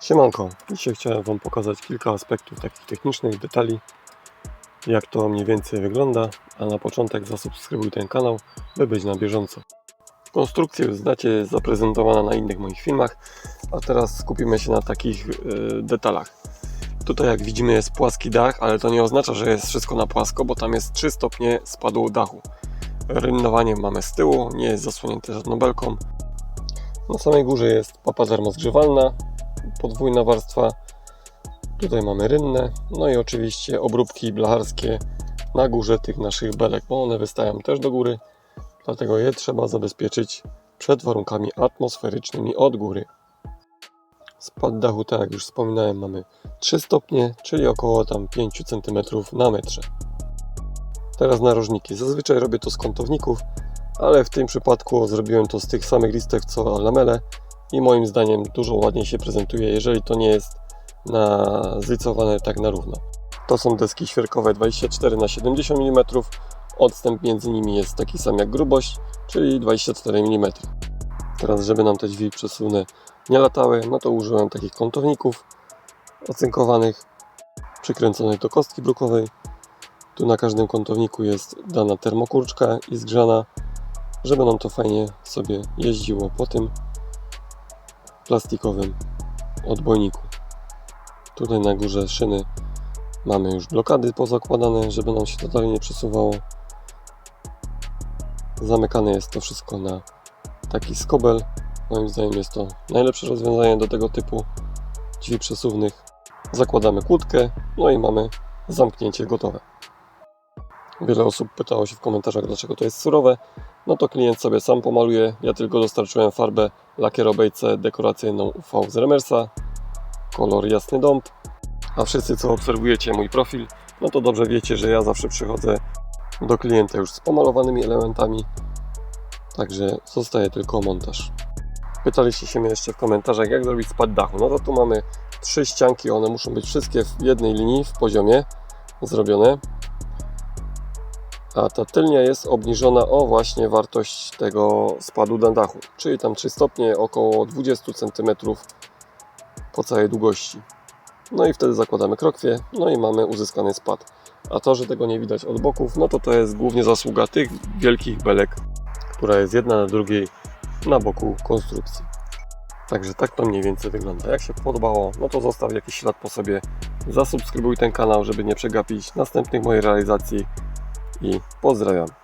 Siemanko, dzisiaj chciałem Wam pokazać kilka aspektów takich technicznych, detali, jak to mniej więcej wygląda, a na początek zasubskrybuj ten kanał, by być na bieżąco. Konstrukcję znacie, zaprezentowana na innych moich filmach, a teraz skupimy się na takich y, detalach. Tutaj jak widzimy jest płaski dach, ale to nie oznacza, że jest wszystko na płasko, bo tam jest 3 stopnie spadu dachu. Rynnowanie mamy z tyłu, nie jest zasłonięte żadną belką. Na samej górze jest papa termozgrzewalna, podwójna warstwa. Tutaj mamy rynnę, no i oczywiście obróbki blacharskie na górze tych naszych belek, bo one wystają też do góry, dlatego je trzeba zabezpieczyć przed warunkami atmosferycznymi od góry. Spad dachu, tak jak już wspominałem, mamy 3 stopnie, czyli około tam 5 cm na metrze. Teraz narożniki. Zazwyczaj robię to z kątowników, ale w tym przypadku zrobiłem to z tych samych listek co lamele i moim zdaniem dużo ładniej się prezentuje, jeżeli to nie jest nazycowane tak na równo. To są deski świerkowe 24 na 70 mm. Odstęp między nimi jest taki sam jak grubość, czyli 24 mm. Teraz, żeby nam te drzwi przesuwne nie latały, no to użyłem takich kątowników ocynkowanych, przykręconych do kostki brukowej. Tu na każdym kątowniku jest dana termokurczka i zgrzana, żeby nam to fajnie sobie jeździło po tym plastikowym odbojniku. Tutaj na górze szyny mamy już blokady pozakładane, żeby nam się to dalej nie przesuwało. Zamykane jest to wszystko na taki skobel. Moim zdaniem jest to najlepsze rozwiązanie do tego typu drzwi przesuwnych. Zakładamy kłódkę, no i mamy zamknięcie gotowe. Wiele osób pytało się w komentarzach, dlaczego to jest surowe. No to klient sobie sam pomaluje. Ja tylko dostarczyłem farbę lakierobejce dekoracyjną UV z Remersa. Kolor jasny dąb. A wszyscy, co obserwujecie mój profil, no to dobrze wiecie, że ja zawsze przychodzę do klienta już z pomalowanymi elementami. Także zostaje tylko montaż. Pytaliście się mnie jeszcze w komentarzach, jak zrobić spad dachu. No to tu mamy trzy ścianki, one muszą być wszystkie w jednej linii, w poziomie zrobione a ta tylnia jest obniżona o właśnie wartość tego spadu na dachu, czyli tam 3 stopnie, około 20 cm po całej długości. No i wtedy zakładamy krokwie, no i mamy uzyskany spad. A to, że tego nie widać od boków, no to to jest głównie zasługa tych wielkich belek, która jest jedna na drugiej na boku konstrukcji. Także tak to mniej więcej wygląda. Jak się podobało, no to zostaw jakiś ślad po sobie. Zasubskrybuj ten kanał, żeby nie przegapić następnych moich realizacji i pozdrawiam.